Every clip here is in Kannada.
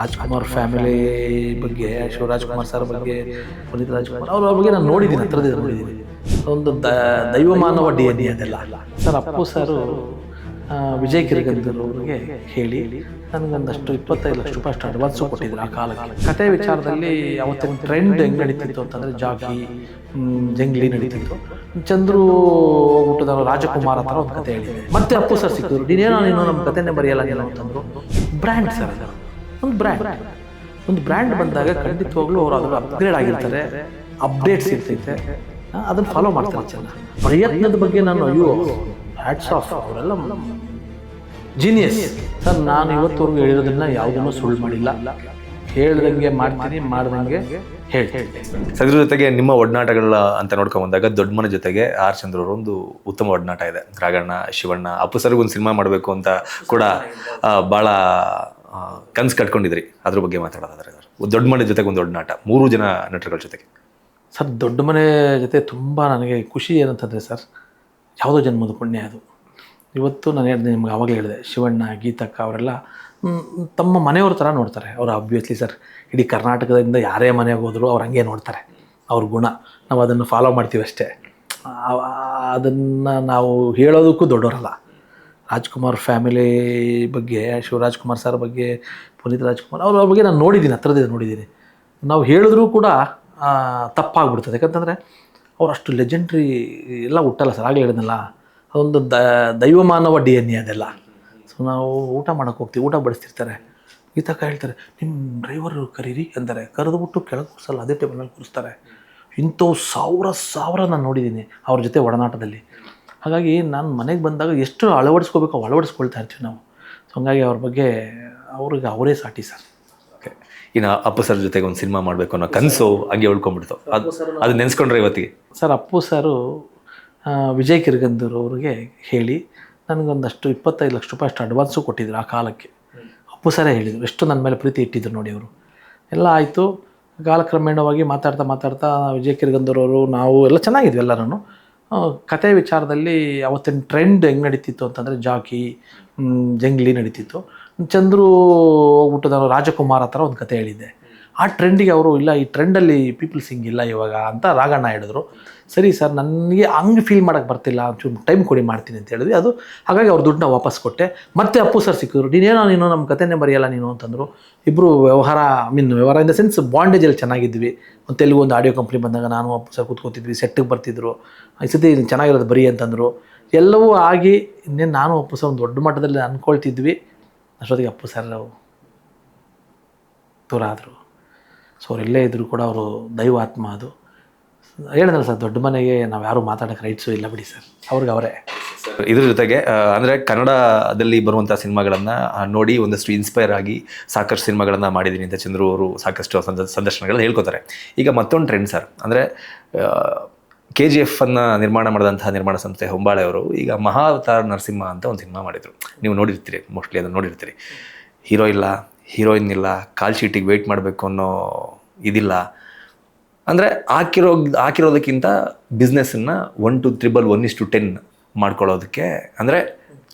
ರಾಜ್ಕುಮಾರ್ ಫ್ಯಾಮಿಲಿ ಬಗ್ಗೆ ಶಿವರಾಜ್ಕುಮಾರ್ ಸರ್ ಬಗ್ಗೆ ಪುನೀತ್ ರಾಜ್ಕುಮಾರ್ ಅವ್ರ ಬಗ್ಗೆ ನಾನು ನೋಡಿದ್ದೀನಿ ಹತ್ರದಿಂದ ನೋಡಿದ್ದೀನಿ ಒಂದು ದ ದೈವಮಾನವ ಡಿ ಎನ್ ಎ ಅದೆಲ್ಲ. ಸರ್ ಅಪ್ಪು ಸರು ವಿಜಯ್ ಕಿರ್ಗಂದರ್ ಅವ್ರಿಗೆ ಹೇಳಿ ನನಗೊಂದಷ್ಟು ಇಪ್ಪತ್ತೈದು ಲಕ್ಷ ರೂಪಾಯಿ ಅಷ್ಟು ಅಡ್ವಾನ್ಸು ಕೊಟ್ಟಿದ್ರು ಆ ಕಾಲಕ್ಕೆ. ಕತೆ ವಿಚಾರದಲ್ಲಿ ಅವತ್ತಿನ ಟ್ರೆಂಡ್ ಹೆಂಗೆ ನಡೀತಿತ್ತು ಅಂತಂದರೆ ಜಾಕಿ ಜಂಗ್ಲಿ ನಡೀತಿತ್ತು. ಚಂದ್ರು ಹೋಗ್ಬಿಟ್ಟು ನಾನು ರಾಜಕುಮಾರ್ ಹತ್ರ ಒಂದು ಕತೆ ಹೇಳಿದೆ ಮತ್ತೆ ಅಪ್ಪು ಸರ್ ಸಿಕ್ಕಿದ್ರು. ನೀನೇನೋ ನೀನು ನಮ್ಮ ಕತೆನೇ ಬರೆಯಲ್ಲ ಏನೋ ಅಂತಂದ್ರು. ಬ್ರ್ಯಾಂಡ್ ಸರ್ ಅದು. ಒಂದು ಬ್ರ್ಯಾಂಡ್ ಒಂದು ಬ್ರ್ಯಾಂಡ್ ಬಂದಾಗ ಖಂಡಿತವಾಗ್ಲೂ ಅವರು ಅದನ್ನು ಅಪ್ಗ್ರೇಡ್ ಆಗಿರ್ತಾರೆ ಅಪ್ಡೇಟ್ಸ್ ಇರ್ತೈತೆ. ಅದನ್ನು ಫಾಲೋ ಮಾಡ್ತಾರೆ ಚೆನ್ನ ಪ್ರಯತ್ನದ ಬಗ್ಗೆ ನಾನು ಅಯ್ಯೋ ಹ್ಯಾಟ್ಸ್ ಆಫ್ ಅವರೆಲ್ಲ ಜೀನಿಯಸ್ ಸರ್ ನಾನು ಇವತ್ತವರೆಗೂ ಹೇಳಿರೋದನ್ನ ಯಾವುದನ್ನು ಸುಳ್ಳು ಮಾಡಿಲ್ಲ. ಹೇಳ್ದಂಗೆ ಮಾಡ್ತೀನಿ ಮಾಡ್ದಂಗೆ ಹೇಳ್ತೀನಿ. ಸೊ ಅದ್ರ ಜೊತೆಗೆ ನಿಮ್ಮ ಒಡನಾಟಗಳ ಅಂತ ನೋಡ್ಕೊಂಡು ಬಂದಾಗ ದೊಡ್ಡಮನ ಜೊತೆಗೆ ಆರ್ ಚಂದ್ರ ಅವರು ಒಂದು ಉತ್ತಮ ಒಡನಾಟ ಇದೆ. ರಾಗಣ್ಣ ಶಿವಣ್ಣ ಅಪ್ಪು ಸರ್ಗೆ ಒಂದು ಸಿನಿಮಾ ಮಾಡಬೇಕು ಅಂತ ಕೂಡ ಭಾಳ ಕನ್ಸು ಕಟ್ಕೊಂಡಿದ್ರಿ. ಅದ್ರ ಬಗ್ಗೆ ಮಾತಾಡೋದಾದ್ರೆ ದೊಡ್ಡ ಮನೆ ಜೊತೆಗೆ ಒಂದು ದೊಡ್ಡ ನಾಟ. ಮೂರು ಜನ ನಟರುಗಳ ಜೊತೆಗೆ. ಸರ್, ದೊಡ್ಡ ಮನೆ ಜೊತೆ ತುಂಬ ನನಗೆ ಖುಷಿ ಏನಂತಂದರೆ ಸರ್, ಯಾವುದೋ ಜನ್ಮದ ಪುಣ್ಯ ಅದು. ಇವತ್ತು ನಾನು ಹೇಳಿದೆ, ನಿಮ್ಗೆ ಆವಾಗಲೇ ಹೇಳಿದೆ, ಶಿವಣ್ಣ, ಗೀತಕ್ಕ ಅವರೆಲ್ಲ ತಮ್ಮ ಮನೆಯವ್ರ ಥರ ನೋಡ್ತಾರೆ. ಅವ್ರು ಅಬ್ವಿಯಸ್ಲಿ ಸರ್, ಇಡೀ ಕರ್ನಾಟಕದಿಂದ ಯಾರೇ ಮನೆಗೆ ಹೋದರೂ ಅವ್ರು ಹಂಗೆ ನೋಡ್ತಾರೆ. ಅವ್ರ ಗುಣ, ನಾವು ಅದನ್ನು ಫಾಲೋ ಮಾಡ್ತೀವಿ ಅಷ್ಟೇ ಅದನ್ನು ನಾವು ಹೇಳೋದಕ್ಕೂ ದೊಡ್ಡವರಲ್ಲ. ರಾಜ್ಕುಮಾರ್ ಫ್ಯಾಮಿಲಿ ಬಗ್ಗೆ ಶಿವರಾಜ್ಕುಮಾರ್ ಸರ್ ಬಗ್ಗೆ, ಪುನೀತ್ ರಾಜ್ಕುಮಾರ್ ಅವ್ರ ಬಗ್ಗೆ ನಾನು ನೋಡಿದ್ದೀನಿ, ಹತ್ರದಿಂದ ನೋಡಿದ್ದೀನಿ. ನಾವು ಹೇಳಿದ್ರೂ ಕೂಡ ತಪ್ಪಾಗ್ಬಿಡ್ತದೆ. ಯಾಕಂತಂದರೆ ಅವ್ರು ಅಷ್ಟು ಲೆಜೆಂಡ್ರಿ ಎಲ್ಲ ಹುಟ್ಟಲ್ಲ ಸರ್, ಆಗಲೇ ಹೇಳಿದ್ನಲ್ಲ. ಅದೊಂದು ದ, ದೈವಮಾನವ ಡಿ ಎನ್ ಎ ಅದೆಲ್ಲ. ಸೊ ನಾವು ಊಟ ಮಾಡೋಕೆ ಹೋಗ್ತೀವಿ, ಊಟ ಬಡಿಸ್ತಿರ್ತಾರೆ. ಗೀತಕ್ಕ ಹೇಳ್ತಾರೆ ನಿಮ್ಮ ಡ್ರೈವರ್ ಕರೀರಿ, ಅಂತಾರೆ. ಕರೆದುಬಿಟ್ಟು ಕೆಳಗೆ ಕೂರಿಸಲ್ಲ, ಅದೇ ಟೇಬಲ್ನಲ್ಲಿ ಕೂರಿಸ್ತಾರೆ. ಇಂಥವು ಸಾವಿರ ಸಾವಿರ ನಾನು ನೋಡಿದ್ದೀನಿ ಅವ್ರ ಜೊತೆ ಒಡನಾಟದಲ್ಲಿ. ಹಾಗಾಗಿ ನಾನು ಮನೆಗೆ ಬಂದಾಗ ಎಷ್ಟು ಅಳವಡಿಸ್ಕೋಬೇಕು ಅಳವಡಿಸ್ಕೊಳ್ತಾ ಇರ್ತೀವಿ ನಾವು. ಸೊ ಹಂಗಾಗಿ ಅವ್ರ ಬಗ್ಗೆ ಅವ್ರಿಗೆ ಅವರೇ ಸಾಟಿ ಸರ್. ಓಕೆ ಇನ್ನು ಅಪ್ಪು ಸರ್ ಜೊತೆಗೆ ಒಂದು ಸಿನಿಮಾ ಮಾಡಬೇಕು ಅನ್ನೋ ಕನಸು ಹಾಗೆ ಉಳ್ಕೊಂಡ್ಬಿಡ್ತು. ಅದು ಅದು ನೆನೆಸ್ಕೊಂಡ್ರೆ ಇವತ್ತಿಗೆ. ಸರ್ ಅಪ್ಪು ಸರು ವಿಜಯ್ ಕಿರ್ಗಂದೂರು ಅವ್ರಿಗೆ ಹೇಳಿ ನನಗೊಂದಷ್ಟು ಇಪ್ಪತ್ತೈದು ಲಕ್ಷ ರೂಪಾಯಿ ಅಷ್ಟು ಅಡ್ವಾನ್ಸು ಕೊಟ್ಟಿದ್ರು ಆ ಕಾಲಕ್ಕೆ. ಅಪ್ಪು ಸರೇ ಹೇಳಿದರು ಎಷ್ಟು ನನ್ನ ಮೇಲೆ ಪ್ರೀತಿ ಇಟ್ಟಿದ್ರು ನೋಡಿ ಅವರು. ಎಲ್ಲ ಆಯಿತು ಕಾಲಕ್ರಮೇಣವಾಗಿ ಮಾತಾಡ್ತಾ ಮಾತಾಡ್ತಾ ವಿಜಯ್ ಕಿರ್ಗಂದೂರವರು ನಾವು ಎಲ್ಲ ಚೆನ್ನಾಗಿದ್ವಿ ಎಲ್ಲರೂ ಕತೆ ವಿಚಾರದಲ್ಲಿ ಅವತ್ತಿನ ಟ್ರೆಂಡ್ ಹೆಂಗೆ ನಡೀತಿತ್ತು ಅಂತಂದರೆ ಜಾಕಿ ಜಂಗ್ಲಿ ನಡೀತಿತ್ತು. ಚಂದ್ರು ಹೋಗ್ಬಿಟ್ಟು ನಾನು ರಾಜಕುಮಾರ್ ಹತ್ರ ಒಂದು ಕತೆ ಹೇಳಿದ್ದೆ. ಆ ಟ್ರೆಂಡಿಗೆ ಅವರು ಇಲ್ಲ, ಈ ಟ್ರೆಂಡಲ್ಲಿ ಪೀಪಲ್ಸ್ ಹಿಂಗಿಲ್ಲ ಇವಾಗ ಅಂತ ರಾಗಣ್ಣ ಹೇಳಿದ್ರು. ಸರಿ ಸರ್, ನನಗೆ ಹಂಗೆ ಫೀಲ್ ಮಾಡೋಕ್ಕೆ ಬರ್ತಿಲ್ಲ, ಒಂಚೂರು ಟೈಮ್ ಕೊಡಿ ಮಾಡ್ತೀನಿ ಅಂತ ಹೇಳಿದ್ವಿ. ಅದು ಹಾಗಾಗಿ ಅವ್ರ ದುಡ್ಡನ್ನ ವಾಪಸ್ ಕೊಟ್ಟೆ. ಮತ್ತೆ ಅಪ್ಪು ಸರ್ ಸಿಕ್ಕಿದ್ರು. ನೀನೇನೋ ನೀನು ನಮ್ಮ ಕಥೆನೇ ಬರೆಯಲ್ಲ ನೀನು ಅಂತಂದರು. ಇಬ್ಬರು ವ್ಯವಹಾರ ಐ ಮೀನ್ ವ್ಯವಹಾರ ಇನ್ ದ ಸೆನ್ಸ್ ಬಾಂಡೇಜಲ್ಲಿ ಚೆನ್ನಾಗಿದ್ವಿ. ಒಂದು ತೆಲುಗು, ಒಂದು ಆಡಿಯೋ ಕಂಪ್ನಿ ಬಂದಾಗ ನಾನು ಅಪ್ಪು ಸರ್ ಕೂತ್ಕೋತಿದ್ವಿ ಸೆಟ್ಟಿಗೆ ಬರ್ತಿದ್ರು. ಈ ಸತಿ ಚೆನ್ನಾಗಿರೋದು ಬರೀ ಅಂತಂದರು. ಎಲ್ಲವೂ ಆಗಿ ಇನ್ನೇನು ನಾನು ಅಪ್ಪು ಸರ್ ಒಂದು ದೊಡ್ಡ ಮಟ್ಟದಲ್ಲಿ ಅಂದ್ಕೊಳ್ತಿದ್ವಿ ಅಷ್ಟೊತ್ತಿಗೆ ಅಪ್ಪು ಸರ್ ದೂರ ಆದರು ಸೊ ಅವರೆಲ್ಲೇ ಇದ್ದರೂ ಕೂಡ ಅವರು ದೈವಾತ್ಮ ಅದು. ಹೇಳಿದ್ರಲ್ಲ ಸರ್, ದೊಡ್ಡ ಮನೆಗೆ ನಾವು ಯಾರು ಮಾತಾಡೋಕ್ಕೆ ರೈಟ್ಸು ಇಲ್ಲ ಬಿಡಿ ಸರ್. ಅವ್ರಿಗೆ ಅವರೇ. ಇದ್ರ ಜೊತೆಗೆ ಅಂದರೆ ಕನ್ನಡದಲ್ಲಿ ಬರುವಂಥ ಸಿನಿಮಾಗಳನ್ನು ನೋಡಿ ಒಂದಷ್ಟು ಇನ್ಸ್ಪೈರ್ ಆಗಿ ಸಾಕಷ್ಟು ಸಿನಿಮಾಗಳನ್ನು ಮಾಡಿದ್ದೀನಿ ಅಂತ ಚಂದ್ರು ಅವರು ಸಾಕಷ್ಟು ಸಂದರ್ಶನಗಳನ್ನು ಸಂದರ್ಶನಗಳು ಹೇಳ್ಕೊತಾರೆ. ಈಗ ಮತ್ತೊಂದು ಟ್ರೆಂಡ್ ಸರ್, ಅಂದರೆ ಕೆ ಜಿ ಎಫ್ ಅನ್ನ ನಿರ್ಮಾಣ ಮಾಡಿದಂತಹ ನಿರ್ಮಾಣ ಸಂಸ್ಥೆ ಹೊಂಬಾಳೆ ಅವರು ಈಗ ಮಹಾವತಾರ ನರಸಿಂಹ ಅಂತ ಒಂದು ಸಿನಿಮಾ ಮಾಡಿದರು. ನೀವು ನೋಡಿರ್ತೀರಿ ಮೋಸ್ಟ್ಲಿ ಅದನ್ನು ನೋಡಿರ್ತೀರಿ. ಹೀರೋ ಇಲ್ಲ ಹೀರೋಯಿನ್ ಇಲ್ಲ, ಕಾಲ್ ಶೀಟಿಗೆ ವೆಯ್ಟ್ ಮಾಡಬೇಕು ಅನ್ನೋ ಇದಿಲ್ಲ. ಅಂದರೆ ಹಾಕಿರೋ, ಹಾಕಿರೋದಕ್ಕಿಂತ ಬಿಸ್ನೆಸ್ಸನ್ನು one to triple one is to ten ಮಾಡ್ಕೊಳ್ಳೋದಕ್ಕೆ, ಅಂದರೆ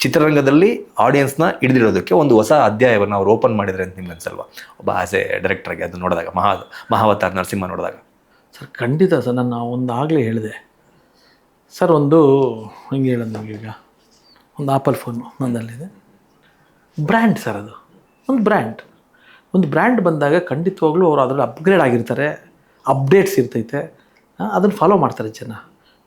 ಚಿತ್ರರಂಗದಲ್ಲಿ ಆಡಿಯನ್ಸ್ನ ಹಿಡಿದಿಡೋದಕ್ಕೆ ಒಂದು ಹೊಸ ಅಧ್ಯಾಯವನ್ನು ಅವ್ರು ಓಪನ್ ಮಾಡಿದರೆ ಅಂತ ನಿಮ್ಗೆ ಅನ್ಸಲ್ವಾ? ಒಬ್ಬ ಆಸ್ ಎ ಡೈರೆಕ್ಟರ್ಗೆ ಅದು ನೋಡಿದಾಗ, ಮಹಾ, ಮಹಾವತಾರ್ ನರಸಿಂಹ ನೋಡಿದಾಗ. ಸರ್, ಖಂಡಿತ ಸರ್, ನಾನು ಒಂದು ಆಗಲೇ ಹೇಳಿದೆ. ಸರ್, ಒಂದು, ಹಿಂಗೆ ಹೇಳೋದು ನಿಮಗೆ ಈಗ? ಒಂದು ಆಪಲ್ ಫೋನು ನನ್ನಲ್ಲಿದೆ ಬ್ರ್ಯಾಂಡ್ ಸರ್ ಅದು. ಒಂದು ಬ್ರ್ಯಾಂಡ್ ಒಂದು ಬ್ರ್ಯಾಂಡ್ ಬಂದಾಗ ಖಂಡಿತವಾಗ್ಲೂ ಅವರು ಅದರಲ್ಲಿ ಅಪ್ಗ್ರೇಡ್ ಆಗಿರ್ತಾರೆ ಅಪ್ಡೇಟ್ಸ್ ಇರ್ತೈತೆ. ಅದನ್ನು ಫಾಲೋ ಮಾಡ್ತಾರೆ ಜನ.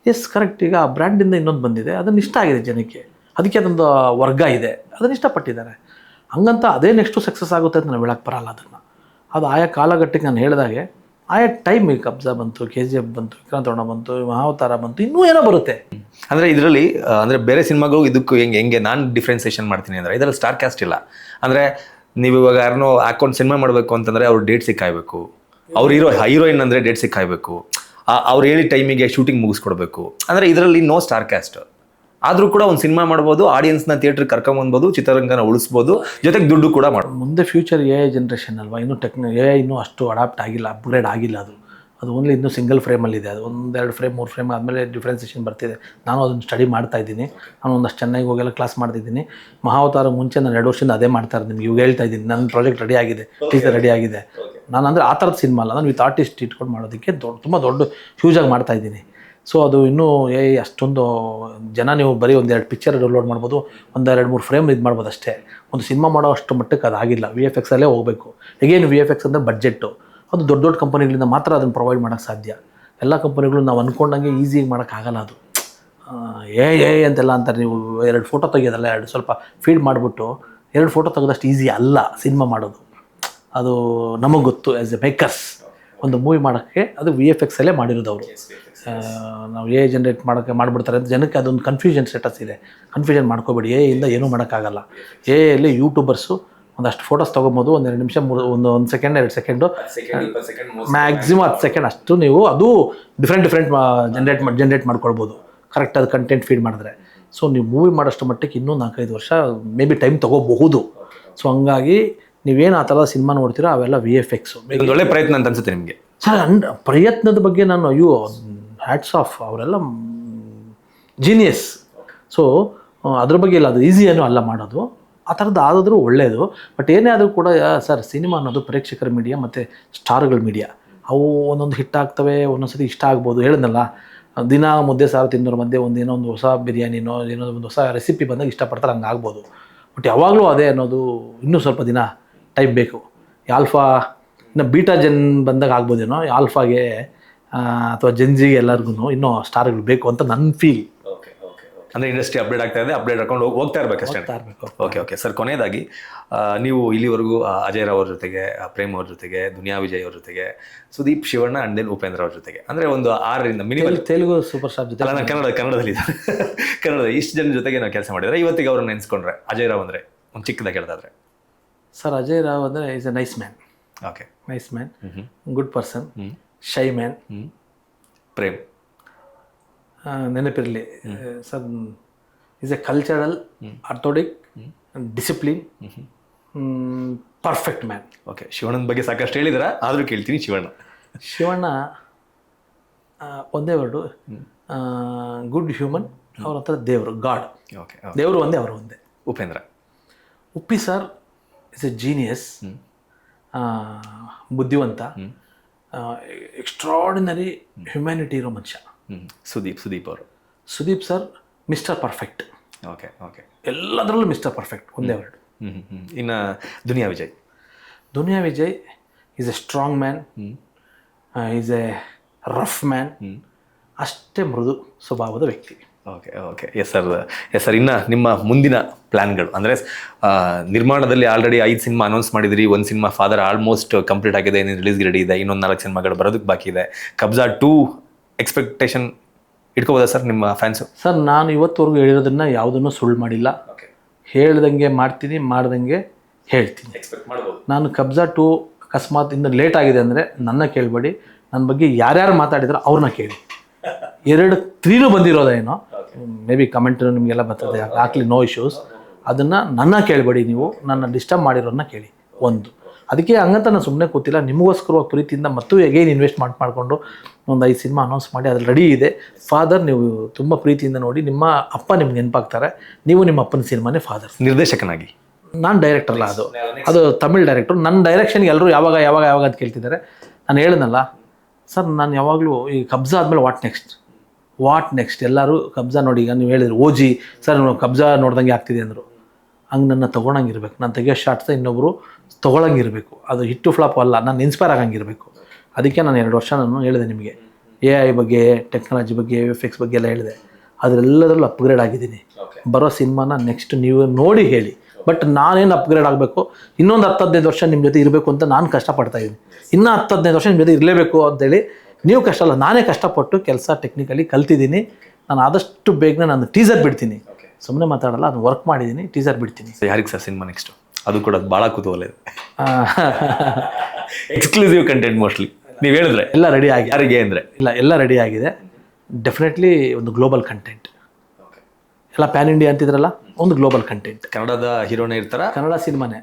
ಎಸ್ ಕರೆಕ್ಟ್ ಈಗ ಆ ಬ್ರ್ಯಾಂಡಿಂದ ಇನ್ನೊಂದು ಬಂದಿದೆ. ಅದನ್ನು ಇಷ್ಟ ಆಗಿದೆ ಜನಕ್ಕೆ. ಅದಕ್ಕೆ ಅದೊಂದು ವರ್ಗ ಇದೆ. ಅದನ್ನು ಇಷ್ಟಪಟ್ಟಿದ್ದಾರೆ. ಹಂಗಂತ ಅದೇ ನೆಕ್ಸ್ಟು ಸಕ್ಸಸ್ ಆಗುತ್ತೆ ಅಂತ ನಾವು ಹೇಳಕ್ಕೆ ಬರಲ್ಲ ಅದನ್ನು. ಅದು ಆಯಾ ಕಾಲಘಟ್ಟಕ್ಕೆ ನಾನು ಹೇಳಿದಾಗೆ, ಆಯಾ ಟೈಮಿಗೆ ಕಬ್ಜಾ ಬಂತು ಕೆ ಜಿ ಎಫ್ ಬಂತು ವಿಕ್ರಾಂತೋಣ ಬಂತು, ಮಹಾವತಾರ ಬಂತು, ಇನ್ನೂ ಏನೋ ಬರುತ್ತೆ. ಅಂದರೆ ಇದರಲ್ಲಿ, ಅಂದರೆ ಬೇರೆ ಸಿನಿಮಾಗೂ ಇದಕ್ಕೂ ಹೆಂಗೆ ಹೆಂಗೆ ನಾನು ಡಿಫ್ರೆನ್ಸೇಷನ್ ಮಾಡ್ತೀನಿ ಅಂದರೆ, ಇದರಲ್ಲಿ ಸ್ಟಾರ್ ಕ್ಯಾಸ್ಟ್ ಇಲ್ಲ. ಅಂದರೆ ನೀವು ಇವಾಗ ಯಾರನ್ನೋ ಹಾಕೊಂಡು ಸಿನಿಮಾ ಮಾಡಬೇಕು ಅಂತಂದರೆ ಅವ್ರು ಡೇಟ್ ಸಿಕ್ಕಾಯ್ಬೇಕು. ಅವ್ರು ಹೀರೋ ಹೀರೋಯಿನ್ ಅಂದರೆ ಡೇಟ್ ಸಿಕ್ಕಾಯ್ಬೇಕು. ಅವ್ರು ಹೇಳಿ ಟೈಮಿಗೆ ಶೂಟಿಂಗ್ ಮುಗಿಸ್ಕೊಡ್ಬೇಕು. ಅಂದರೆ ಇದರಲ್ಲಿ ನೋ ಸ್ಟಾರ್ ಕ್ಯಾಸ್ಟ್ ಆದರೂ ಕೂಡ ಒಂದು ಸಿನಿಮಾ ಮಾಡ್ಬೋದು ಆಡಿಯನ್ಸ್ನ ಥಿಯೇಟ್ರ್ ಕರ್ಕೊಂಬಂದ್ಬೋದು ಚಿತ್ರರಂಗನ ಉಳಿಸ್ಬೋದು, ಜೊತೆಗೆ ದುಡ್ಡು ಕೂಡ ಮಾಡ್ಬೋದು. ಮುಂದೆ ಫ್ಯೂಚರ್ ಎ ಐ ಜನ್ರೇಷನ್ ಅಲ್ವಾ? ಇನ್ನೂ ಟೆಕ್ನ ಎ ಐ ಇನ್ನೂ ಅಷ್ಟು ಅಡಾಪ್ಟ್ ಆಗಿಲ್ಲ ಅಪ್ಗ್ರೇಡ್ ಆಗಿಲ್ಲ ಅದು. ಅದು ಓನ್ಲಿ ಇನ್ನೂ ಸಿಂಗಲ್ ಫ್ರೇಮಲ್ಲಿದೆ ಅದು ಒಂದೆರಡು ಫ್ರೇಮ್ ಮೂರು ಫ್ರೇಮ್ ಆದಮೇಲೆ ಡಿಫ್ರೆನ್ಸೇಷನ್ ಬರ್ತಿದೆ. ನಾನು ಅದನ್ನು ಸ್ಟಡಿ ಮಾಡ್ತಾ ಇದ್ದೀನಿ. ನಾನು ಒಂದಷ್ಟು ಚೆನ್ನಾಗಿ ಹೋಗೆಲ್ಲ ಕ್ಲಾಸ್ ಮಾಡ್ತಿದ್ದೀನಿ ಮಹಾವತಾರ ಮುಂಚೆ ನಾನು ಎರಡು ವರ್ಷದಿಂದ ಅದೇ ಮಾಡ್ತಾ ನಿಮ್ಗೆ. ಇವಾಗ ಹೇಳ್ತಾ ಇದ್ದೀನಿ. ನನ್ನ ಪ್ರಾಜೆಕ್ಟ್ ರೆಡಿ ಆಗಿದೆ. ಟೀಸರ್ ರೆಡಿ ಆಗಿದೆ. ನಾನು ಅಂದರೆ ಆ ಥರದ ಸಿನಿಮಾ ಅಲ್ಲ. ನಾನು ವಿತ್ ಆರ್ಟಿಸ್ಟ್ ಇಟ್ಕೊಂಡು ಮಾಡೋದಕ್ಕೆ ದೊಡ್ಡ ತುಂಬ ದೊಡ್ಡ ಹ್ಯೂಜಾಗಿ ಮಾಡ್ತಾ ಇದ್ದೀನಿ. ಸೊ ಅದು ಇನ್ನೂ ಏ ಅಷ್ಟೊಂದು ಜನ ನೀವು ಬರೀ ಒಂದೆರಡು ಪಿಕ್ಚರ್ ಡೌನ್ಲೋಡ್ ಮಾಡ್ಬೋದು. ಒಂದೆರಡು ಮೂರು ಫ್ರೇಮ್ ಇದು ಮಾಡ್ಬೋದು ಅಷ್ಟೇ. ಒಂದು ಸಿನಿಮಾ ಮಾಡೋ ಅಷ್ಟು ಮಟ್ಟಕ್ಕೆ ಅದಾಗಿಲ್ಲ. ವಿ ಎಫ್ ಎಕ್ಸಲ್ಲೇ ಹೋಗಬೇಕು. ಈಗೇನು ವಿ ಎಫ್ ಎಕ್ಸ್ ಅಂದರೆ ಬಡ್ಜೆಟ್ಟು ಅದು ದೊಡ್ಡ ದೊಡ್ಡ ಕಂಪನಿಗಳಿಂದ ಮಾತ್ರ ಅದನ್ನು ಪ್ರೊವೈಡ್ ಮಾಡೋಕ್ಕೆ ಸಾಧ್ಯ. ಎಲ್ಲ ಕಂಪನಿಗಳು ನಾವು ಅಂದ್ಕೊಂಡಂಗೆ ಈಸಿಯಾಗಿ ಮಾಡೋಕ್ಕಾಗಲ್ಲ ಅದು. ಏ ಏ ಅಂತೆಲ್ಲ ಅಂತಾರೆ ನೀವು. ಎರಡು ಫೋಟೋ ತೆಗೆಯೋದಲ್ಲ ಎರಡು ಸ್ವಲ್ಪ ಫೀಡ್ ಮಾಡಿಬಿಟ್ಟು ಎರಡು ಫೋಟೋ ತೆಗೆದಷ್ಟು ಈಸಿ ಅಲ್ಲ ಸಿನಿಮಾ ಮಾಡೋದು. ಅದು ನಮಗೆ ಗೊತ್ತು ಆ್ಯಸ್ ಎ ಮೇಕರ್ಸ್ ಒಂದು ಮೂವಿ ಮಾಡೋಕ್ಕೆ ಅದು ವಿ ಎಫ್ ಎಕ್ಸಲ್ಲೇ ಮಾಡಿರೋದು ಅವರು. ನಾವು ಎ ಜನ್ರೇಟ್ ಮಾಡೋಕ್ಕೆ ಮಾಡಿಬಿಡ್ತಾರೆ ಅಂತ ಜನಕ್ಕೆ ಅದೊಂದು ಕನ್ಫ್ಯೂಷನ್ ಸ್ಟೇಟಸ್ ಇದೆ. ಕನ್ಫ್ಯೂಷನ್ ಮಾಡ್ಕೋಬೇಡಿ ಎ ಇಂದ ಏನೂ ಮಾಡೋಕ್ಕಾಗಲ್ಲ ಎ ಅಲ್ಲಿ ಯೂಟ್ಯೂಬರ್ಸು ಒಂದಷ್ಟು ಫೋಟೋಸ್ ತೊಗೊಬೋದು ಒಂದು ಎರಡು ನಿಮಿಷ ಮೂರು ಒಂದು ಒಂದು ಸೆಕೆಂಡ್ ಎರಡು ಸೆಕೆಂಡು ಮ್ಯಾಕ್ಸಿಮಮ್ ಹತ್ತು ಸೆಕೆಂಡ್ ಅಷ್ಟು ನೀವು ಅದು ಡಿಫ್ರೆಂಟ್ ಡಿಫ್ರೆಂಟ್ ಜನರೇಟ್ ಮಾಡಿ ಜನ್ರೇಟ್ ಮಾಡ್ಕೊಳ್ಬೋದು. ಕರೆಕ್ಟ್ ಅದು ಕಂಟೆಂಟ್ ಫೀಡ್ ಮಾಡಿದ್ರೆ. ಸೊ ನೀವು ಮೂವಿ ಮಾಡೋಷ್ಟು ಮಟ್ಟಕ್ಕೆ ಇನ್ನೂ ನಾಲ್ಕೈದು ವರ್ಷ ಮೇ ಬಿ ಟೈಮ್ ತೊಗೋಬಹುದು. ಸೊ ಹಂಗಾಗಿ ನೀವೇನು ಆ ಥರ ಸಿನಿಮಾ ನೋಡ್ತೀರೋ ಅವೆಲ್ಲ ವಿ ಎಫ್ ಎಕ್ಸು ಒಳ್ಳೆ ಪ್ರಯತ್ನ ಅಂತ ಅನ್ಸುತ್ತೆ ನಿಮಗೆ. ಸರ್ ಅಂಡ್ ಪ್ರಯತ್ನದ ಬಗ್ಗೆ ನಾನು ಅಯ್ಯೋ ಹ್ಯಾಟ್ಸ್ ಆಫ್ ಅವರೆಲ್ಲ ಜೀನಿಯಸ್ ಸೊ ಅದ್ರ ಬಗ್ಗೆ ಇಲ್ಲ ಅದು ಈಸಿ ಏನೂ ಅಲ್ಲ ಮಾಡೋದು. ಆ ಥರದ್ದು ಆದರೂ ಒಳ್ಳೆಯದು ಬಟ್ ಏನೇ ಆದರೂ ಕೂಡ ಸರ್, ಸಿನಿಮಾ ಅನ್ನೋದು ಪ್ರೇಕ್ಷಕರ ಮೀಡಿಯಾ ಮತ್ತು ಸ್ಟಾರ್ಗಳ ಮೀಡಿಯಾ. ಅವು ಒಂದೊಂದು ಹಿಟ್ ಆಗ್ತವೆ ಒಂದೊಂದು ಸತಿ ಇಷ್ಟ ಆಗ್ಬೋದು. ಹೇಳಿದ್ನಲ್ಲ ದಿನ ಮುದ್ದೆ ಸಾರು ತಿನ್ನೋರ ಮಧ್ಯೆ ಒಂದು ಏನೋ ಒಂದು ಹೊಸ ಬಿರಿಯಾನಿನೋ, ಏನೋ ಒಂದು ಹೊಸ ರೆಸಿಪಿ ಬಂದಾಗ ಇಷ್ಟಪಡ್ತಾರೆ, ಹಂಗೆ ಆಗ್ಬೋದು. ಬಟ್ ಯಾವಾಗಲೂ ಅದೇ ಅನ್ನೋದು ಇನ್ನೂ ಸ್ವಲ್ಪ ದಿನ ಟೈಮ್ ಬೇಕು. ಆಲ್ಫಾ ಇನ್ನು ಬೀಟಾ ಜನ್ ಬಂದಾಗ ಆಗ್ಬೋದೇನೋ ಆಲ್ಫಾಗೆ ಅಥವಾ ಜೆನ್ಜಿಗೆ ಎಲ್ಲರಿಗೂ ಇನ್ನೂ ಸ್ಟಾರ್ಗಳು ಬೇಕು ಅಂತ ನನ್ನ ಫೀಲ್ ಅಂದ್ರೆ ಇಂಡಸ್ಟ್ರಿ ಅಪ್ಡೇಟ್ ಆಗ್ತಾ ಇದೆ ಅಪ್ಡೇಟ್ ಹಾಕೊಂಡು ಹೋಗ್- ಹೋಗ್ತಾ ಇರ್ಬೇಕು ಅಷ್ಟೇ. ಓಕೆ ಓಕೆ ಸರ್ ಕೊನೆಯದಾಗಿ ಆ, ನೀವು ಇಲ್ಲಿವರೆಗೂ ಆ, ಅಜಯ್ ರಾವ್ ಅವ್ರ ಜೊತೆಗೆ ಆ, ಪ್ರೇಮ್ ಅವ್ರ ಜೊತೆಗೆ ದುನಿಯಾ ವಿಜಯ್ ಅವ್ರ ಜೊತೆಗೆ ಸುದೀಪ್ ಶಿವಣ್ಣ ಅಂಡ್ ದೆನ್ ಉಪೇಂದ್ರ ಅವ್ರ ಜೊತೆಗೆ. ಅಂದ್ರೆ ಒಂದು ಆರರಿಂದ ಮಿನಿಮಲ್ ತೆಲುಗು ಸೂಪರ್ ಸ್ಟಾರ್ ಜೊತೆ ಅಲ್ಲ ನಾನು ಕನ್ನಡ ಕನ್ನಡದಲ್ಲಿ ಕನ್ನಡ ಇಷ್ಟು ಜನ ಜೊತೆಗೆ ನಾವು ಕೆಲಸ ಮಾಡಿದ್ರೆ ಇವತ್ತಿಗೆ ಅವ್ರನ್ನ ನೆನ್ಸ್ಕೊಂಡ್ರೆ ಅಜಯ್ ರಾವ್ ಅಂದ್ರೆ ಒಂದು ಚಿಕ್ಕದಾಗಿ ಹೇಳ್ದಾದ್ರೆ. ಸರ್ ಅಜಯ್ ರಾವ್ ಅಂದರೆ is a nice man okay nice man good person shy man Prem. ನೆನಪಿರಲಿ. Sir is a cultural orthodox discipline perfect man. Okay ಶಿವಣ್ಣನ ಬಗ್ಗೆ ಸಾಕಷ್ಟು ಹೇಳಿದ್ರ? ಆದರೂ ಕೇಳ್ತೀನಿ ಶಿವಣ್ಣ. ಶಿವಣ್ಣ ಒಂದೇ ವರ್ಡು. ಗುಡ್ ಹ್ಯೂಮನ್ ಅವ್ರ ಹತ್ರ ದೇವರು ಗಾಡ್. ಓಕೆ ದೇವರು ಒಂದೇ ಅವರು ಒಂದೇ. Upendra. Uppi sir is a genius ಬುದ್ಧಿವಂತ ಎಕ್ಸ್ಟ್ರಾಡಿನರಿ ಹ್ಯುಮ್ಯಾನಿಟಿ ಇರೋ ಮನುಷ್ಯ. ಸುದೀಪ್ ಸುದೀಪ್ ಅವರು. Sudeep sir mister perfect. Okay okay. ಎಲ್ಲದರಲ್ಲೂ ಮಿಸ್ಟರ್ ಪರ್ಫೆಕ್ಟ್ ಒಂದೇ ವರ್ಡ್. ಇನ್ನು Duniya Vijay. Duniya Vijay is a strong man is a rough man ಅಷ್ಟೇ ಮೃದು ಸ್ವಭಾವದ ವ್ಯಕ್ತಿ. Okay okay. Yes sir yes sir ಇನ್ನು ನಿಮ್ಮ ಮುಂದಿನ ಪ್ಲ್ಯಾನ್ಗಳು ಅಂದರೆ ನಿರ್ಮಾಣದಲ್ಲಿ ಆಲ್ರೆಡಿ ಐದು ಸಿನಿಮಾ ಅನೌನ್ಸ್ ಮಾಡಿದ್ರಿ. ಒಂದು ಸಿನಿಮಾ ಫಾದರ್ ಆಲ್ಮೋಸ್ಟ್ ಕಂಪ್ಲೀಟ್ ಆಗಿದೆ. ಇನ್ನು ರಿಲೀಸ್ಗೆ ರೆಡಿ ಇದೆ. ಇನ್ನೊಂದು ನಾಲ್ಕು ಸಿನಿಮಾಗಳು ಬರೋದಕ್ಕೆ ಬಾಕಿ ಇದೆ. ಕಬ್ಜಾ ಟೂ ಎಕ್ಸ್ಪೆಕ್ಟೇಷನ್ ಇಟ್ಕೋಬೋದಾ ಸರ್ ನಿಮ್ಮ ಫ್ಯಾನ್ಸು ಸರ್ ನಾನು ಇವತ್ತುವರೆಗೂ ಹೇಳಿರೋದನ್ನ ಯಾವುದನ್ನು ಸುಳ್ಳು ಮಾಡಿಲ್ಲ. ಹೇಳ್ದಂಗೆ ಮಾಡ್ತೀನಿ ಮಾಡ್ದಂಗೆ ಹೇಳ್ತೀನಿ. ಎಕ್ಸ್ಪೆಕ್ಟ್ ಮಾಡ್ಬೋದು. ನಾನು ಕಬ್ಜಾ ಟು ಅಕಸ್ಮಾತ್ ಇಂದ ಲೇಟ್ ಆಗಿದೆ ಅಂದರೆ ನನ್ನ ಕೇಳಬೇಡಿ. ನನ್ನ ಬಗ್ಗೆ ಯಾರ್ಯಾರು ಮಾತಾಡಿದ್ರು ಅವ್ರನ್ನ ಕೇಳಿ. ಎರಡು ತ್ರೀನೂ ಬಂದಿರೋದೇನೋ ಮೇ ಬಿ ಕಮೆಂಟ್ ನಿಮಗೆಲ್ಲ ಬರ್ತದೆ. ಹಾಕ್ಲಿ ನೋ ಇಶ್ಯೂಸ್ ಅದನ್ನು ನನ್ನ ಕೇಳಬೇಡಿ ನೀವು. ನನ್ನ ಡಿಸ್ಟರ್ಬ್ ಮಾಡಿರೋನ್ನ ಕೇಳಿ. ಒಂದು. ಅದಕ್ಕೆ ಹಂಗಂತ ನಾನು ಸುಮ್ಮನೆ ಕೂತಿಲ್ಲ. ನಿಮಗೋಸ್ಕರವಾಗಿ ಪ್ರೀತಿಯಿಂದ ಮತ್ತು ಎಗೈನ್ ಇನ್ವೆಸ್ಟ್ ಮಾಡಿ ಮಾಡಿಕೊಂಡು ಒಂದು ಐದು ಸಿನಿಮಾ ಅನೌನ್ಸ್ ಮಾಡಿ ಅದ್ರಲ್ಲಿ ರೆಡಿ ಇದೆ. ಫಾದರ್ ನೀವು ತುಂಬ ಪ್ರೀತಿಯಿಂದ ನೋಡಿ ನಿಮ್ಮ ಅಪ್ಪ ನಿಮ್ಗೆ ನೆನಪಾಗ್ತಾರೆ. ನೀವು ನಿಮ್ಮ ಅಪ್ಪನ ಸಿನಿಮಾನೇ ಫಾದರ್ ನಿರ್ದೇಶಕನಾಗಿ. ನಾನು ಡೈರೆಕ್ಟರ್ ಅಲ್ಲ ಅದು. ಅದು ತಮಿಳ್ ಡೈರೆಕ್ಟರ್ ನನ್ನ ಡೈರೆಕ್ಷನ್ಗೆ ಎಲ್ಲರೂ ಯಾವಾಗ ಯಾವಾಗ ಯಾವಾಗ ಅಂತ ಕೇಳ್ತಿದ್ದಾರೆ. ನಾನು ಹೇಳಿದ್ನಲ್ಲ ಸರ್ ನಾನು ಯಾವಾಗಲೂ ಈ ಕಬ್ಜಾ ಆದಮೇಲೆ ವಾಟ್ ನೆಕ್ಸ್ಟ್ ವಾಟ್ ನೆಕ್ಸ್ಟ್ ಎಲ್ಲರೂ ಕಬ್ಜಾ ನೋಡಿ ಈಗ ನೀವು ಹೇಳಿದ್ರು ಓಜಿ ಸರ್ ಕಬ್ಜಾ ನೋಡ್ದಂಗೆ ಆಗ್ತಿದೆ ಅಂದರು. ಹಂಗೆ ನನ್ನ ತೊಗೊಳಂಗಿರ್ಬೇಕು ನಾನು ತೆಗಿಯೋ ಶಾರ್ಟ್ಸ್ ಇನ್ನೊಬ್ಬರು ತೊಗೊಳಂಗಿರಬೇಕು. ಅದು ಹಿಟ್ಟು ಫ್ಲಾಪ್ ಅಲ್ಲ ನಾನು ಇನ್ಸ್ಪೈರ್ ಆಗಂಗಿರಬೇಕು. ಅದಕ್ಕೆ ನಾನು ಎರಡು ವರ್ಷ ನಾನು ಹೇಳಿದೆ ನಿಮಗೆ. ಎ ಐ ಬಗ್ಗೆ ಟೆಕ್ನಾಲಜಿ ಬಗ್ಗೆ ಎಫ್ ಎಕ್ಸ್ ಬಗ್ಗೆ ಎಲ್ಲ ಹೇಳಿದೆ. ಅದರೆಲ್ಲದರಲ್ಲೂ ಅಪ್ಗ್ರೇಡ್ ಆಗಿದ್ದೀನಿ. ಬರೋ ಸಿನಿಮಾನ ನೆಕ್ಸ್ಟ್ ನೀವು ನೋಡಿ ಹೇಳಿ. ಬಟ್ ನಾನೇನು ಅಪ್ಗ್ರೇಡ್ ಆಗಬೇಕು? ಇನ್ನೊಂದು ಹತ್ತು ಹದಿನೈದು ವರ್ಷ ನಿಮ್ಮ ಜೊತೆ ಇರಬೇಕು ಅಂತ ನಾನು ಕಷ್ಟಪಡ್ತಾ ಇದ್ದೀನಿ. ಇನ್ನೂ ಹತ್ತು ಹದಿನೈದು ವರ್ಷ ನಿಮ್ಮ ಜೊತೆ ಇರಲೇಬೇಕು ಅಂತೇಳಿ ನೀವು ಕಷ್ಟ ಅಲ್ಲ ನಾನೇ ಕಷ್ಟಪಟ್ಟು ಕೆಲಸ ಟೆಕ್ನಿಕಲಿ ಕಲ್ತಿದ್ದೀನಿ. ನಾನು ಆದಷ್ಟು ಬೇಗನೆ ನಾನು ಟೀಸರ್ ಬಿಡ್ತೀನಿ. ಸುಮ್ಮನೆ ಮಾತಾಡಲ್ಲ ಅದನ್ನ ವರ್ಕ್ ಮಾಡಿದ್ದೀನಿ ಟೀಸರ್ ಬಿಡ್ತೀನಿ. ಯಾರಿಗೆ ಸರ್ ಸಿನಿಮಾ ನೆಕ್ಸ್ಟು ಅದು ಕೂಡ ಭಾಳ ಕುತೂಹಲ ಇದೆ. ಎಕ್ಸ್ಕ್ಲೂಸಿವ್ ಕಂಟೆಂಟ್ ಮೋಸ್ಟ್ಲಿ ನೀವು ಹೇಳಿದ್ರೆ? ಎಲ್ಲ ರೆಡಿ ಆಗಿ ಯಾರಿಗೆ ಅಂದರೆ? ಇಲ್ಲ ಎಲ್ಲ ರೆಡಿ ಆಗಿದೆ. ಡೆಫಿನೆಟ್ಲಿ ಒಂದು ಗ್ಲೋಬಲ್ ಕಂಟೆಂಟ್ ಎಲ್ಲ ಪ್ಯಾನ್ ಇಂಡಿಯಾ ಅಂತಿದ್ರಲ್ಲ ಒಂದು ಗ್ಲೋಬಲ್ ಕಂಟೆಂಟ್ ಕನ್ನಡದ ಹೀರೋನೇ ಇರ್ತಾರ? ಕನ್ನಡ ಸಿನಿಮಾನೇ.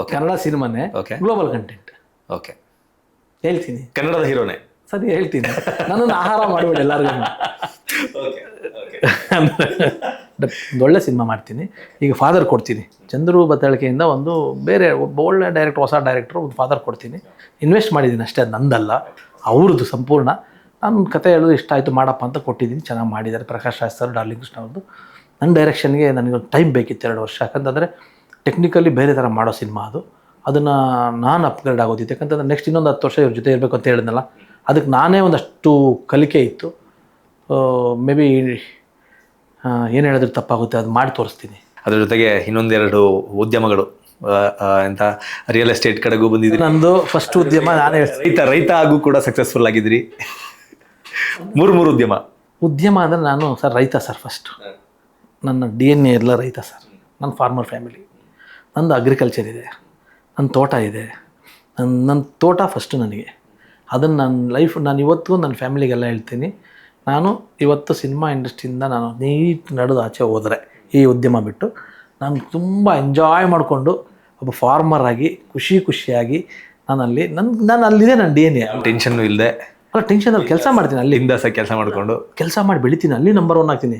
ಓಕೆ ಕನ್ನಡ ಸಿನಿಮಾನೇ ಓಕೆ ಗ್ಲೋಬಲ್ ಕಂಟೆಂಟ್ ಓಕೆ ಹೇಳ್ತೀನಿ. ಕನ್ನಡದ ಹೀರೋನೇ? ಸರಿ ಹೇಳ್ತೀನಿ. ನನ್ನನ್ನು ಆಹಾರ ಮಾಡಬೇಡಿ ಎಲ್ಲರಿಗೂ ಒಳ್ಳೆ ಸಿನಿಮಾ ಮಾಡ್ತೀನಿ. ಈಗ ಫಾದರ್ ಕೊಡ್ತೀನಿ. ಚಂದ್ರು ಬತ್ತಳಿಕೆಯಿಂದ ಒಂದು ಬೇರೆ ಒಬ್ಬ ಒಳ್ಳೆ ಡೈರೆಕ್ಟ್ ಹೊಸ ಡೈರೆಕ್ಟ್ರು ಒಂದು ಫಾದರ್ ಕೊಡ್ತೀನಿ. ಇನ್ವೆಸ್ಟ್ ಮಾಡಿದ್ದೀನಿ ಅಷ್ಟೇ, ಅದು ನಂದಲ್ಲ. ಅವ್ರದ್ದು ಸಂಪೂರ್ಣ. ನಾನು ಕತೆ ಹೇಳೋದು ಇಷ್ಟ ಆಯಿತು ಮಾಡಪ್ಪ ಅಂತ ಕೊಟ್ಟಿದ್ದೀನಿ ಚೆನ್ನಾಗಿ ಮಾಡಿದ್ದಾರೆ. ಪ್ರಕಾಶ್ ರಾಜ್ ಸರ್ ಡಾರ್ಲಿಂಗ್ ಕೃಷ್ಣ ಅವ್ರದ್ದು. ನನ್ನ ಡೈರೆಕ್ಷನ್ಗೆ ನನಗೊಂದು ಟೈಮ್ ಬೇಕಿತ್ತು ಎರಡು ವರ್ಷ. ಯಾಕಂತಂದರೆ ಟೆಕ್ನಿಕಲಿ ಬೇರೆ ಥರ ಮಾಡೋ ಸಿನಿಮಾ ಅದು. ಅದನ್ನು ನಾನು ಅಪ್ಗ್ರೇಡ್ ಆಗೋದಿತ್ತು. ಯಾಕಂತಂದ್ರೆ ನೆಕ್ಸ್ಟ್ ಇನ್ನೊಂದು ಹತ್ತು ವರ್ಷ ಇವ್ರ ಜೊತೆ ಇರಬೇಕು ಅಂತ ಹೇಳಿದ್ನಲ್ಲ, ಅದಕ್ಕೆ ನಾನೇ ಒಂದಷ್ಟು ಕಲಿಕೆ ಇತ್ತು. ಮೇ ಬಿ ಏನು ಹೇಳಿದ್ರೆ ತಪ್ಪಾಗುತ್ತೆ ಅದು ಮಾಡಿ ತೋರಿಸ್ತೀನಿ. ಅದ್ರ ಜೊತೆಗೆ ಇನ್ನೊಂದೆರಡು ಉದ್ಯಮಗಳು ಎಂತ ರಿಯಲ್ ಎಸ್ಟೇಟ್ ಕಡೆಗೂ ಬಂದಿದ್ರಿ. ನಂದು ಫಸ್ಟ್ ಉದ್ಯಮ ನಾನೇ ರೈತ ರೈತ ಆಗೂ ಕೂಡ ಸಕ್ಸಸ್ಫುಲ್ ಆಗಿದ್ರಿ. ಮೂರು ಮೂರು ಉದ್ಯಮ. ಉದ್ಯಮ ಅಂದರೆ ನಾನು ಸರ್ ರೈತ ಸರ್ ಫಸ್ಟ್ ನನ್ನ ಡಿ ಎನ್ ಎ ಎಲ್ಲ ರೈತ ಸರ್. ನನ್ನ ಫಾರ್ಮರ್ ಫ್ಯಾಮಿಲಿ ನಂದು ಅಗ್ರಿಕಲ್ಚರ್ ಇದೆ. ನನ್ನ ತೋಟ ಇದೆ. ನನ್ನ ನನ್ನ ತೋಟ ಫಸ್ಟು ನನಗೆ. ಅದನ್ನು ನನ್ನ ಲೈಫ್ ನಾನು ಇವತ್ತು ನನ್ನ ಫ್ಯಾಮಿಲಿಗೆಲ್ಲ ಹೇಳ್ತೀನಿ. ನಾನು ಇವತ್ತು ಸಿನಿಮಾ ಇಂಡಸ್ಟ್ರಿಯಿಂದ ನಾನು ನೀಟ್ ನಡೆದು ಆಚೆ ಹೋದರೆ ಈ ಉದ್ಯಮ ಬಿಟ್ಟು, ನಾನು ತುಂಬ ಎಂಜಾಯ್ ಮಾಡಿಕೊಂಡು ಒಬ್ಬ ಫಾರ್ಮರ್ ಆಗಿ, ಖುಷಿ ಖುಷಿಯಾಗಿ ನಾನು ಅಲ್ಲಿ ನನ್ನ ನಾನು ಅಲ್ಲಿದೆ ನನ್ನ ಡಿ ಎನ್ ಎ ಟೆನ್ಷನ್ನು ಇಲ್ಲದೆ ಅಲ್ಲ ಟೆನ್ಷನ್ ಅಲ್ಲಿ ಕೆಲಸ ಮಾಡ್ತೀನಿ ಅಲ್ಲಿ. ಸಹ ಕೆಲಸ ಮಾಡ್ಕೊಂಡು. ಕೆಲಸ ಮಾಡಿ ಬೆಳಿತೀನಿ ಅಲ್ಲಿ ನಂಬರ್ ಒನ್ ಆಗ್ತೀನಿ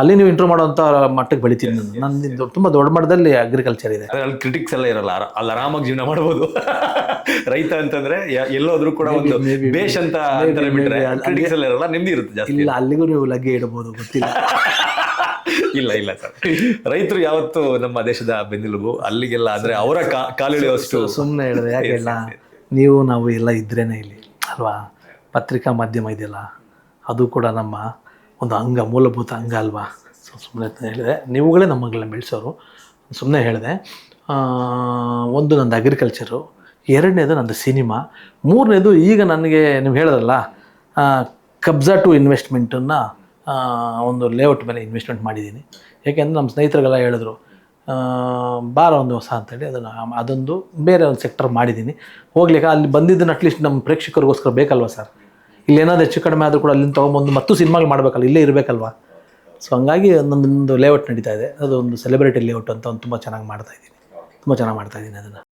ಅಲ್ಲಿ ನೀವು ಇಂಟ್ರೂ ಮಾಡೋಂಥ ಮಟ್ಟಕ್ಕೆ ಬೆಳಿತೀನಿ ನಾನು. ನಂದು ತುಂಬ ದೊಡ್ಡ ಮಟ್ಟದಲ್ಲಿ ಅಗ್ರಿಕಲ್ಚರ್ ಇದೆ. ಅಲ್ಲಿ ಕ್ರಿಟಿಕ್ಸ್ ಎಲ್ಲ ಇರಲ್ಲ ಅಲ್ಲಿ ಆರಾಮಾಗಿ ಜೀವನ ಮಾಡ್ಬೋದು. ರೈತ ಅಂತಂದ್ರೆ ಎಲ್ಲೋದ್ರೂ ಕೂಡ ಒಂದು ಬೇಷ್ ಅಂತ ಅಂತಾರೆ ಬಿಟ್ರೆ ಕ್ರಿಟಿಕ್ಸ್ ಎಲ್ಲ ಇರಲ್ಲ ನೆಮ್ಮದಿ ಇರುತ್ತೆ ಜಾಸ್ತಿ. ಇಲ್ಲ ಅಲ್ಲಿಗೂ ನೀವು ಲಗ್ಗೆ ಇಡಬಹುದು ಗೊತ್ತಿಲ್ಲ. ಇಲ್ಲ ಇಲ್ಲ ಸರ್. ರೈತರು ಯಾವತ್ತು ನಮ್ಮ ದೇಶದ ಬೆನ್ನೆಲುಬು. ಅಲ್ಲಿಗೆಲ್ಲ ಅಂದ್ರೆ ಅವರ ಕಾಲಿಳಿಯುವಷ್ಟು ಸುಮ್ಮನೆ ಹೇಳಿದ್ರೆ ಯಾಕೆಲ್ಲ ನೀವು ನಾವು ಎಲ್ಲ ಇದ್ರೇನೆ ಇಲ್ಲಿ ಅಲ್ವಾ? ಪತ್ರಿಕಾ ಮಾಧ್ಯಮ ಇದೆಯಲ್ಲ, ಅದು ಕೂಡ ನಮ್ಮ ಒಂದು ಅಂಗ, ಮೂಲಭೂತ ಅಂಗ ಅಲ್ವಾ? ಸೊ ಸುಮ್ಮನೆ ಹೇಳಿದೆ. ನೀವುಗಳೇ ನಮ್ಮಗಳನ್ನ ಬೆಳೆಸೋರು. ಸುಮ್ಮನೆ ಹೇಳಿದೆ. ಒಂದು ನಂದು ಅಗ್ರಿಕಲ್ಚರು ಎರಡನೇದು ನಂದು ಸಿನಿಮಾ ಮೂರನೇದು ಈಗ ನನಗೆ ನೀವು ಹೇಳಿದ್ರಲ್ಲ ಕಬ್ಜಾ ಟು ಇನ್ವೆಸ್ಟ್ಮೆಂಟನ್ನು ಒಂದು ಲೇಔಟ್ ಮೇಲೆ ಇನ್ವೆಸ್ಟ್ಮೆಂಟ್ ಮಾಡಿದ್ದೀನಿ. ಯಾಕೆಂದರೆ ನಮ್ಮ ಸ್ನೇಹಿತರಿಗೆಲ್ಲ ಹೇಳಿದ್ರು ಬಾರ ಒಂದು ಹೊಸ ಅಂತೇಳಿ ಅದನ್ನು ಅದೊಂದು ಬೇರೆ ಒಂದು ಸೆಕ್ಟರ್ ಮಾಡಿದ್ದೀನಿ. ಹೋಗ್ಲಿಕ್ಕೆ ಅಲ್ಲಿ ಬಂದಿದ್ದನ್ನು ಅಟ್ಲೀಸ್ಟ್ ನಮ್ಮ ಪ್ರೇಕ್ಷಕರಿಗೋಸ್ಕರ ಬೇಕಲ್ವ ಸರ್ ಇಲ್ಲಿ ಏನಾದರೂ ಹೆಚ್ಚು ಕಡಿಮೆ ಆದರೂ ಕೂಡ ಅಲ್ಲಿಂದ ತೊಗೊಂಬಂದು ಮತ್ತು ಸಿನಿಮಾಗಳು ಮಾಡಬೇಕಲ್ಲ, ಇಲ್ಲೇ ಇರಬೇಕಲ್ವ? ಸೊ ಹಂಗಾಗಿ ನಂದೊಂದು ಲೇಔಟ್ ನಡೀತಾ ಇದೆ. ಅದು ಒಂದು ಸೆಲೆಬ್ರಿಟಿ ಲೇಔಟ್ ಅಂತ ಒಂದು ತುಂಬ ಚೆನ್ನಾಗಿ ಮಾಡ್ತಾ ಇದ್ದೀನಿ. ತುಂಬ ಚೆನ್ನಾಗಿ ಮಾಡ್ತಾ ಇದ್ದೀನಿ ಅದನ್ನು.